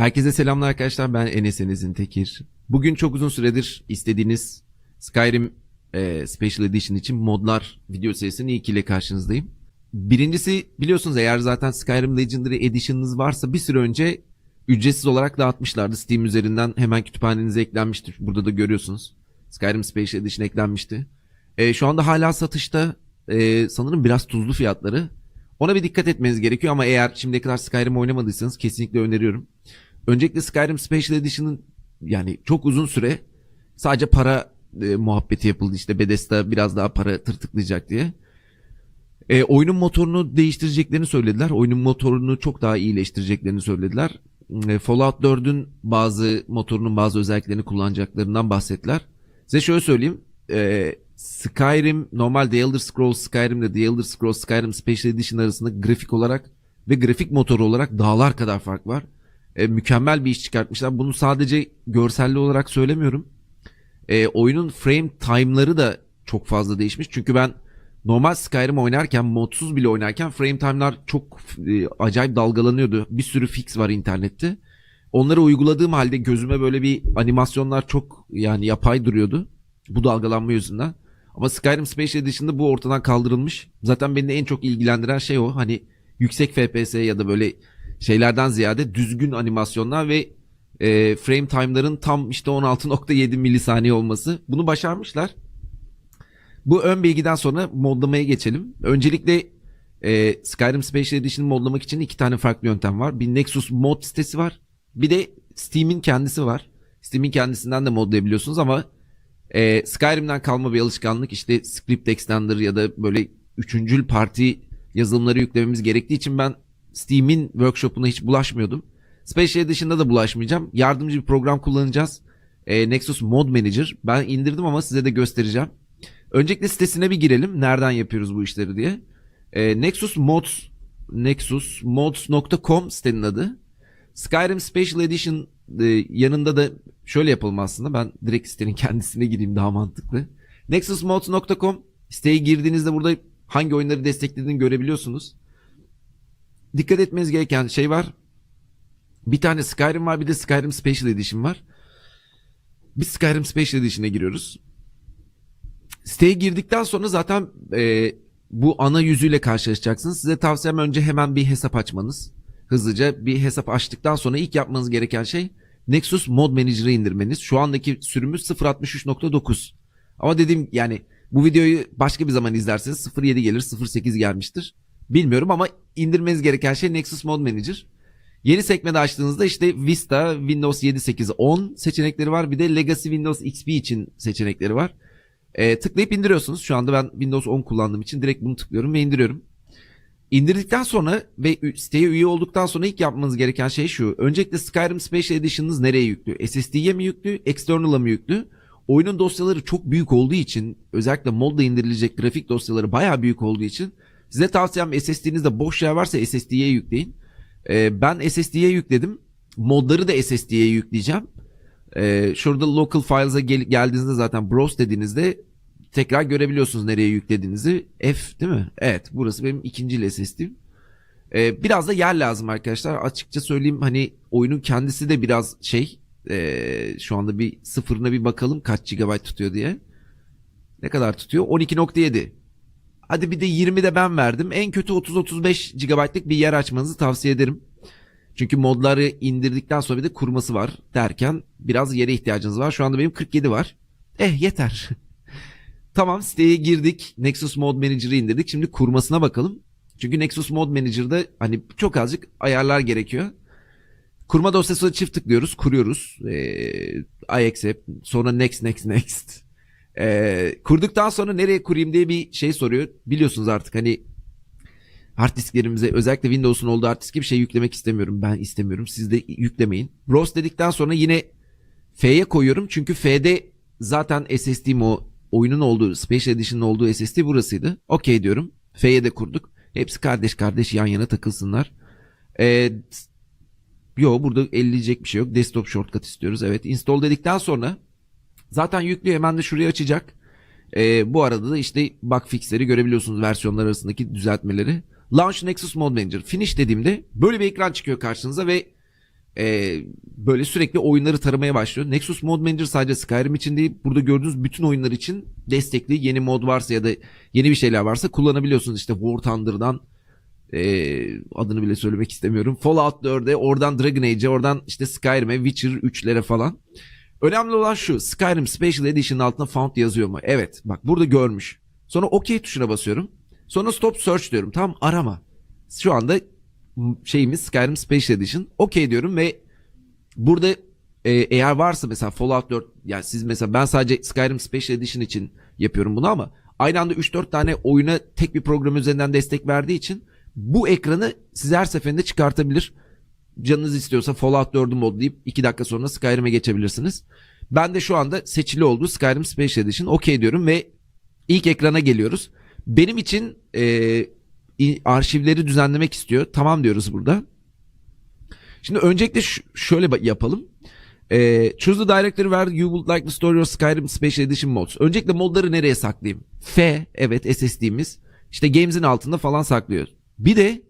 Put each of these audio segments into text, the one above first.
Herkese selamlar arkadaşlar. Ben Enes Enes'in Tekir. Bugün çok uzun süredir istediğiniz Skyrim e, Special Edition için modlar video serisinin ilk ile karşınızdayım. Birincisi biliyorsunuz eğer zaten Skyrim Legendary Edition'ınız varsa bir süre önce ücretsiz olarak dağıtmışlardı. Steam üzerinden hemen kütüphanenize eklenmiştir. Burada da görüyorsunuz. Skyrim Special Edition eklenmişti. E, şu anda hala satışta. E, sanırım biraz tuzlu fiyatları. Ona bir dikkat etmeniz gerekiyor ama eğer şimdiye kadar Skyrim oynamadıysanız kesinlikle öneriyorum. Öncelikle Skyrim Special Edition'ın yani çok uzun süre sadece para e, muhabbeti yapıldı işte Bethesda biraz daha para tırtıklayacak diye. E, oyunun motorunu değiştireceklerini söylediler. Oyunun motorunu çok daha iyileştireceklerini söylediler. E, Fallout 4'ün bazı motorunun bazı özelliklerini kullanacaklarından bahsettiler. Size şöyle söyleyeyim. E, Skyrim normal The Elder Scrolls Skyrim ile The Elder Scrolls Skyrim Special Edition arasında grafik olarak ve grafik motoru olarak dağlar kadar fark var. E, mükemmel bir iş çıkartmışlar. Bunu sadece görselli olarak söylemiyorum. E, oyunun frame time'ları da çok fazla değişmiş. Çünkü ben normal Skyrim oynarken, modsuz bile oynarken frame time'lar çok e, acayip dalgalanıyordu. Bir sürü fix var internette. Onları uyguladığım halde gözüme böyle bir animasyonlar çok yani yapay duruyordu. Bu dalgalanma yüzünden. Ama Skyrim Special Edition'da bu ortadan kaldırılmış. Zaten beni en çok ilgilendiren şey o. Hani yüksek FPS ya da böyle şeylerden ziyade düzgün animasyonlar ve e, frame time'ların tam işte 16.7 milisaniye olması. Bunu başarmışlar. Bu ön bilgiden sonra modlamaya geçelim. Öncelikle e, Skyrim Special Edition'ı modlamak için iki tane farklı yöntem var. Bir Nexus mod sitesi var. Bir de Steam'in kendisi var. Steam'in kendisinden de modlayabiliyorsunuz ama e, Skyrim'den kalma bir alışkanlık işte script extender ya da böyle üçüncül parti yazılımları yüklememiz gerektiği için ben Steam'in workshop'una hiç bulaşmıyordum. Special Edition'da da bulaşmayacağım. Yardımcı bir program kullanacağız. E, Nexus Mod Manager. Ben indirdim ama size de göstereceğim. Öncelikle sitesine bir girelim. Nereden yapıyoruz bu işleri diye. E, Nexus Mods nexusmods.com sitenin adı. Skyrim Special Edition e, yanında da şöyle yapalım aslında. Ben direkt sitenin kendisine gireyim daha mantıklı. nexusmods.com siteye girdiğinizde burada hangi oyunları desteklediğini görebiliyorsunuz. Dikkat etmeniz gereken şey var. Bir tane Skyrim var bir de Skyrim Special Edition var. Biz Skyrim Special Edition'a giriyoruz. Siteye girdikten sonra zaten e, bu ana yüzüyle karşılaşacaksınız. Size tavsiyem önce hemen bir hesap açmanız. Hızlıca bir hesap açtıktan sonra ilk yapmanız gereken şey Nexus Mod Manager'ı indirmeniz. Şu andaki sürümümüz 0.63.9. Ama dediğim yani bu videoyu başka bir zaman izlerseniz 0.7 gelir 0.8 gelmiştir. Bilmiyorum ama indirmeniz gereken şey Nexus Mod Manager. Yeni sekmede açtığınızda işte Vista, Windows 7, 8, 10 seçenekleri var. Bir de Legacy Windows XP için seçenekleri var. E, tıklayıp indiriyorsunuz. Şu anda ben Windows 10 kullandığım için direkt bunu tıklıyorum ve indiriyorum. İndirdikten sonra ve siteye üye olduktan sonra ilk yapmanız gereken şey şu. Öncelikle Skyrim Special Edition'ınız nereye yüklü? SSD'ye mi yüklü? External'a mı yüklü? Oyunun dosyaları çok büyük olduğu için özellikle modda indirilecek grafik dosyaları bayağı büyük olduğu için size tavsiyem SSD'nizde boş yer varsa SSD'ye yükleyin. Ee, ben SSD'ye yükledim. Modları da SSD'ye yükleyeceğim. Ee, şurada local files'a gel- geldiğinizde zaten browse dediğinizde tekrar görebiliyorsunuz nereye yüklediğinizi. F değil mi? Evet burası benim ikinci SSD'm. Ee, biraz da yer lazım arkadaşlar. Açıkça söyleyeyim hani oyunun kendisi de biraz şey ee, şu anda bir sıfırına bir bakalım kaç GB tutuyor diye. Ne kadar tutuyor? 12.7. Hadi bir de 20 de ben verdim. En kötü 30-35 GB'lık bir yer açmanızı tavsiye ederim. Çünkü modları indirdikten sonra bir de kurması var derken biraz yere ihtiyacınız var. Şu anda benim 47 var. Eh yeter. tamam siteye girdik. Nexus Mod Manager'ı indirdik. Şimdi kurmasına bakalım. Çünkü Nexus Mod Manager'da hani çok azıcık ayarlar gerekiyor. Kurma dosyasına çift tıklıyoruz. Kuruyoruz. Ee, I accept. Sonra next next next. Ee, kurduktan sonra nereye kurayım diye bir şey soruyor. Biliyorsunuz artık hani hard disklerimize özellikle Windows'un olduğu hard diske bir şey yüklemek istemiyorum. Ben istemiyorum. Siz de yüklemeyin. Browse dedikten sonra yine F'ye koyuyorum. Çünkü F'de zaten SSD'm o oyunun olduğu Special Edition'ın olduğu SSD burasıydı. Okey diyorum. F'ye de kurduk. Hepsi kardeş kardeş yan yana takılsınlar. Ee, yo burada elleyecek bir şey yok. Desktop shortcut istiyoruz. Evet. Install dedikten sonra Zaten yüklüyor hemen de şuraya açacak. Ee, bu arada da işte bug fixleri görebiliyorsunuz versiyonlar arasındaki düzeltmeleri. Launch Nexus Mod Manager. Finish dediğimde böyle bir ekran çıkıyor karşınıza ve e, böyle sürekli oyunları taramaya başlıyor. Nexus Mod Manager sadece Skyrim için değil. Burada gördüğünüz bütün oyunlar için destekli. Yeni mod varsa ya da yeni bir şeyler varsa kullanabiliyorsunuz. İşte War Thunder'dan e, adını bile söylemek istemiyorum. Fallout 4'e, oradan Dragon Age'e, oradan işte Skyrim'e, Witcher 3'lere falan. Önemli olan şu. Skyrim Special Edition'ın altına found yazıyor mu? Evet. Bak burada görmüş. Sonra OK tuşuna basıyorum. Sonra stop search diyorum. Tam arama. Şu anda şeyimiz Skyrim Special Edition. OK diyorum ve burada e, eğer varsa mesela Fallout 4 yani siz mesela ben sadece Skyrim Special Edition için yapıyorum bunu ama aynı anda 3-4 tane oyuna tek bir program üzerinden destek verdiği için bu ekranı siz her seferinde çıkartabilir. Canınız istiyorsa Fallout 4'ü modlayıp 2 dakika sonra Skyrim'e geçebilirsiniz. Ben de şu anda seçili oldu Skyrim Special Edition. OK diyorum ve ilk ekrana geliyoruz. Benim için e, arşivleri düzenlemek istiyor. Tamam diyoruz burada. Şimdi öncelikle şöyle yapalım. E, choose the directory where you would like to store your Skyrim Special Edition mods. Öncelikle modları nereye saklayayım? F, evet SSD'miz. İşte Games'in altında falan saklıyor. Bir de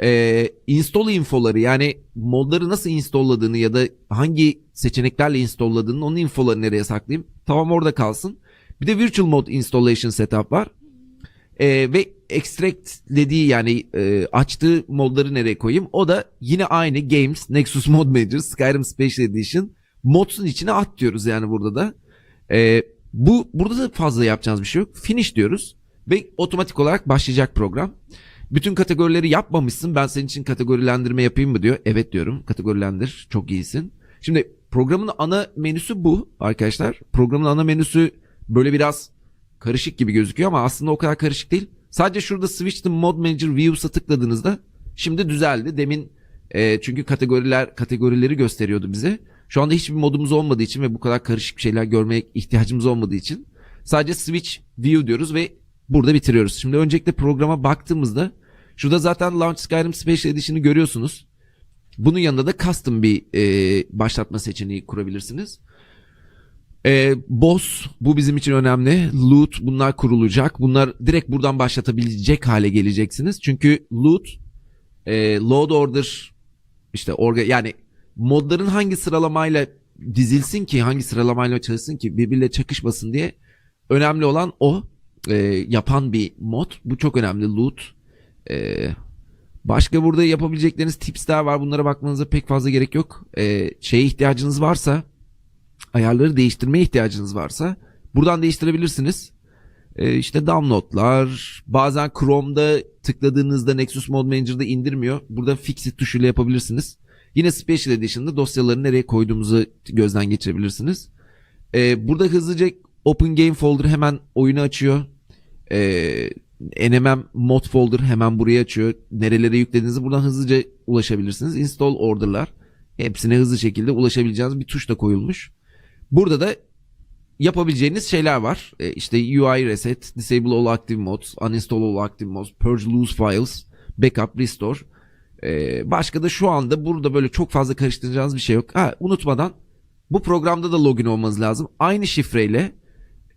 e, install infoları yani modları nasıl installadığını ya da hangi seçeneklerle installadığını onun infoları nereye saklayayım? Tamam orada kalsın. Bir de Virtual Mod Installation Setup var. E, ve extract dediği yani e, açtığı modları nereye koyayım? O da yine aynı Games, Nexus Mod Manager, Skyrim Special Edition mods'un içine at diyoruz yani burada da. E, bu burada da fazla yapacağınız bir şey yok. Finish diyoruz ve otomatik olarak başlayacak program. Bütün kategorileri yapmamışsın. Ben senin için kategorilendirme yapayım mı diyor. Evet diyorum. Kategorilendir. Çok iyisin. Şimdi programın ana menüsü bu arkadaşlar. Programın ana menüsü böyle biraz karışık gibi gözüküyor ama aslında o kadar karışık değil. Sadece şurada Switch to Mod Manager Views'a tıkladığınızda şimdi düzeldi. Demin e, çünkü kategoriler kategorileri gösteriyordu bize. Şu anda hiçbir modumuz olmadığı için ve bu kadar karışık şeyler görmeye ihtiyacımız olmadığı için sadece Switch View diyoruz ve burada bitiriyoruz. Şimdi öncelikle programa baktığımızda şurada zaten Launch Skyrim Special Edition'ı görüyorsunuz. Bunun yanında da custom bir e, başlatma seçeneği kurabilirsiniz. E, boss bu bizim için önemli. Loot bunlar kurulacak. Bunlar direkt buradan başlatabilecek hale geleceksiniz. Çünkü loot, e, load order işte orga yani modların hangi sıralamayla dizilsin ki hangi sıralamayla çalışsın ki birbiriyle çakışmasın diye önemli olan o e, yapan bir mod. Bu çok önemli loot. E, başka burada yapabilecekleriniz tipsler var. Bunlara bakmanıza pek fazla gerek yok. E, şeye ihtiyacınız varsa ayarları değiştirmeye ihtiyacınız varsa buradan değiştirebilirsiniz. E, işte downloadlar bazen Chrome'da tıkladığınızda Nexus Mod Manager'da indirmiyor. Burada Fixit tuşuyla yapabilirsiniz. Yine Special Edition'da dosyaları nereye koyduğumuzu gözden geçirebilirsiniz. E, burada hızlıca Open Game Folder hemen oyunu açıyor. E, NMM Mod Folder hemen buraya açıyor. Nerelere yüklediğinizi buradan hızlıca ulaşabilirsiniz. Install Order'lar hepsine hızlı şekilde ulaşabileceğiniz bir tuş da koyulmuş. Burada da yapabileceğiniz şeyler var. E, işte UI reset, disable all active mods, uninstall all active mods, purge loose files, backup, restore. E, başka da şu anda burada böyle çok fazla karıştıracağınız bir şey yok. Ha, unutmadan bu programda da login olmanız lazım. Aynı şifreyle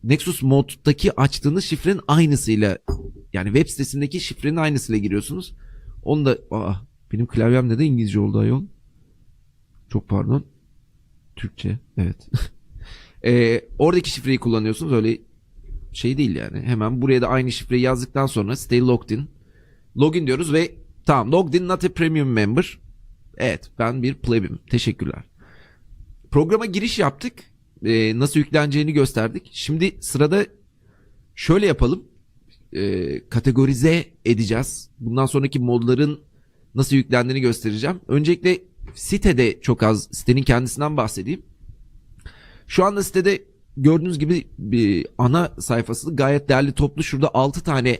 Nexus Mod'daki açtığınız şifrenin aynısıyla yani web sitesindeki şifrenin aynısıyla giriyorsunuz. Onu da aa, benim klavyem neden İngilizce oldu ayol? Çok pardon. Türkçe. Evet. Ee, oradaki şifreyi kullanıyorsunuz. Öyle şey değil yani. Hemen buraya da aynı şifreyi yazdıktan sonra stay logged in. Login diyoruz ve tamam logged in not a premium member. Evet ben bir plebim. Teşekkürler. Programa giriş yaptık. Ee, nasıl yükleneceğini gösterdik. Şimdi sırada şöyle yapalım. Ee, kategorize edeceğiz. Bundan sonraki modların nasıl yüklendiğini göstereceğim. Öncelikle sitede çok az sitenin kendisinden bahsedeyim. Şu anda sitede gördüğünüz gibi bir ana sayfası gayet değerli toplu. Şurada 6 tane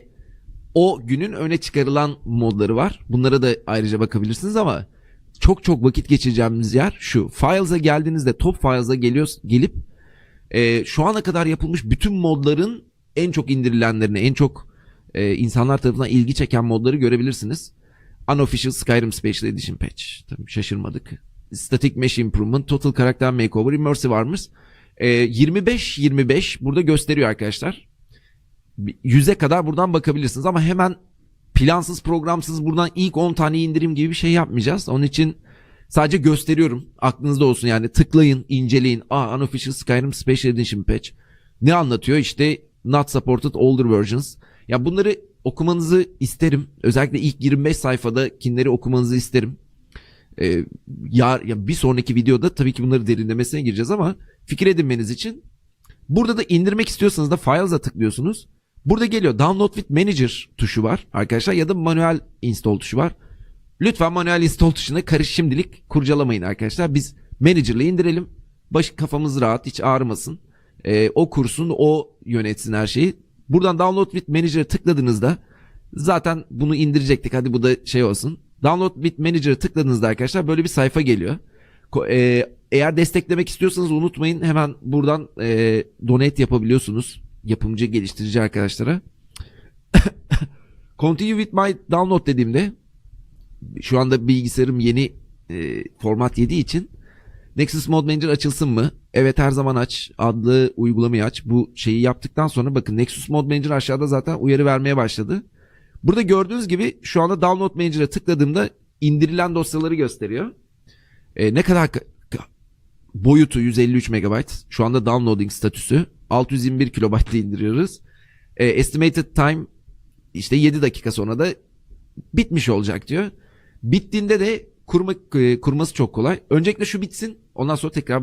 o günün öne çıkarılan modları var. Bunlara da ayrıca bakabilirsiniz ama çok çok vakit geçireceğimiz yer şu. Files'a geldiğinizde top files'a geliyor, gelip e, şu ana kadar yapılmış bütün modların en çok indirilenlerini, en çok e, insanlar tarafından ilgi çeken modları görebilirsiniz. Unofficial Skyrim Special Edition Patch. Tabii şaşırmadık. Static Mesh Improvement, Total Character Makeover, Immersive Armors. Ee, 25-25 burada gösteriyor arkadaşlar. 100'e kadar buradan bakabilirsiniz ama hemen plansız programsız buradan ilk 10 tane indirim gibi bir şey yapmayacağız. Onun için Sadece gösteriyorum. Aklınızda olsun yani tıklayın, inceleyin. Aa Unofficial Skyrim Special Edition patch. Ne anlatıyor? İşte not supported older versions. Ya bunları okumanızı isterim. Özellikle ilk 25 sayfadakileri okumanızı isterim. Ee, ya, ya bir sonraki videoda tabii ki bunları derinlemesine gireceğiz ama fikir edinmeniz için burada da indirmek istiyorsanız da Files'a tıklıyorsunuz. Burada geliyor Download with Manager tuşu var arkadaşlar ya da manuel install tuşu var. Lütfen manuel install tuşuna karış şimdilik kurcalamayın arkadaşlar. Biz Manager'la indirelim. Baş kafamız rahat, hiç ağrımasın. Ee, o kursun, o yönetsin her şeyi. Buradan Download with Manager'a tıkladığınızda zaten bunu indirecektik. Hadi bu da şey olsun. Download with Manager'a tıkladığınızda arkadaşlar böyle bir sayfa geliyor. Ko- e, eğer desteklemek istiyorsanız unutmayın hemen buradan e, donate yapabiliyorsunuz. Yapımcı geliştirici arkadaşlara. Continue with my download dediğimde şu anda bilgisayarım yeni e, format yediği için Nexus Mod Manager açılsın mı? Evet her zaman aç. Adlı uygulamayı aç. Bu şeyi yaptıktan sonra bakın Nexus Mod Manager aşağıda zaten uyarı vermeye başladı. Burada gördüğünüz gibi şu anda Download Manager'a tıkladığımda indirilen dosyaları gösteriyor. E, ne kadar ka- ka- boyutu 153 MB. Şu anda downloading statüsü 621 kilobaytla indiriyoruz. E, estimated time işte 7 dakika sonra da bitmiş olacak diyor. Bittiğinde de kurma, e, kurması çok kolay. Öncelikle şu bitsin. Ondan sonra tekrar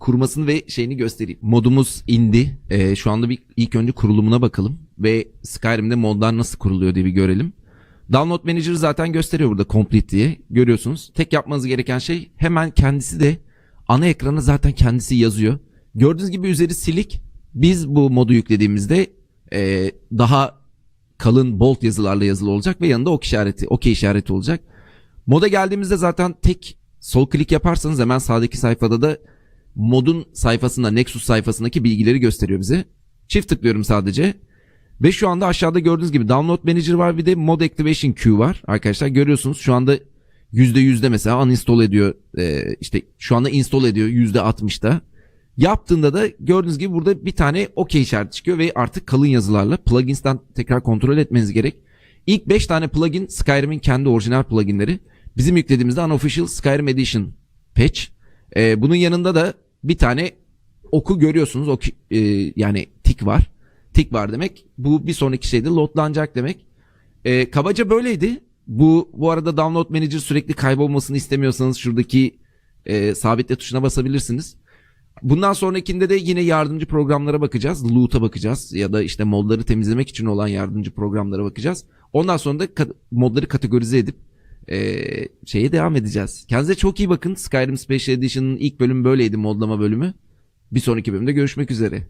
kurmasını ve şeyini göstereyim. Modumuz indi. E, şu anda bir ilk önce kurulumuna bakalım. Ve Skyrim'de modlar nasıl kuruluyor diye bir görelim. Download Manager zaten gösteriyor burada complete diye. Görüyorsunuz. Tek yapmanız gereken şey hemen kendisi de ana ekrana zaten kendisi yazıyor. Gördüğünüz gibi üzeri silik. Biz bu modu yüklediğimizde e, daha kalın bold yazılarla yazılı olacak ve yanında ok işareti, okey işareti olacak. Moda geldiğimizde zaten tek sol klik yaparsanız hemen sağdaki sayfada da modun sayfasında Nexus sayfasındaki bilgileri gösteriyor bize. Çift tıklıyorum sadece. Ve şu anda aşağıda gördüğünüz gibi Download Manager var bir de Mod Activation Queue var. Arkadaşlar görüyorsunuz şu anda %100'de mesela uninstall ediyor. Ee, işte şu anda install ediyor %60'da. Yaptığında da gördüğünüz gibi burada bir tane OK işareti çıkıyor ve artık kalın yazılarla plugins'ten tekrar kontrol etmeniz gerek. İlk 5 tane plugin Skyrim'in kendi orijinal pluginleri. Bizim yüklediğimizde Unofficial Skyrim Edition patch. Ee, bunun yanında da bir tane oku görüyorsunuz. Ok, e, yani tik var. Tik var demek. Bu bir sonraki şeyde loadlanacak demek. Ee, kabaca böyleydi. Bu bu arada Download Manager sürekli kaybolmasını istemiyorsanız şuradaki e, sabitle tuşuna basabilirsiniz. Bundan sonrakinde de yine yardımcı programlara bakacağız. Loot'a bakacağız ya da işte modları temizlemek için olan yardımcı programlara bakacağız. Ondan sonra da ka- modları kategorize edip eee, şeye devam edeceğiz. Kendinize çok iyi bakın. Skyrim Special Edition'ın ilk bölümü böyleydi modlama bölümü. Bir sonraki bölümde görüşmek üzere.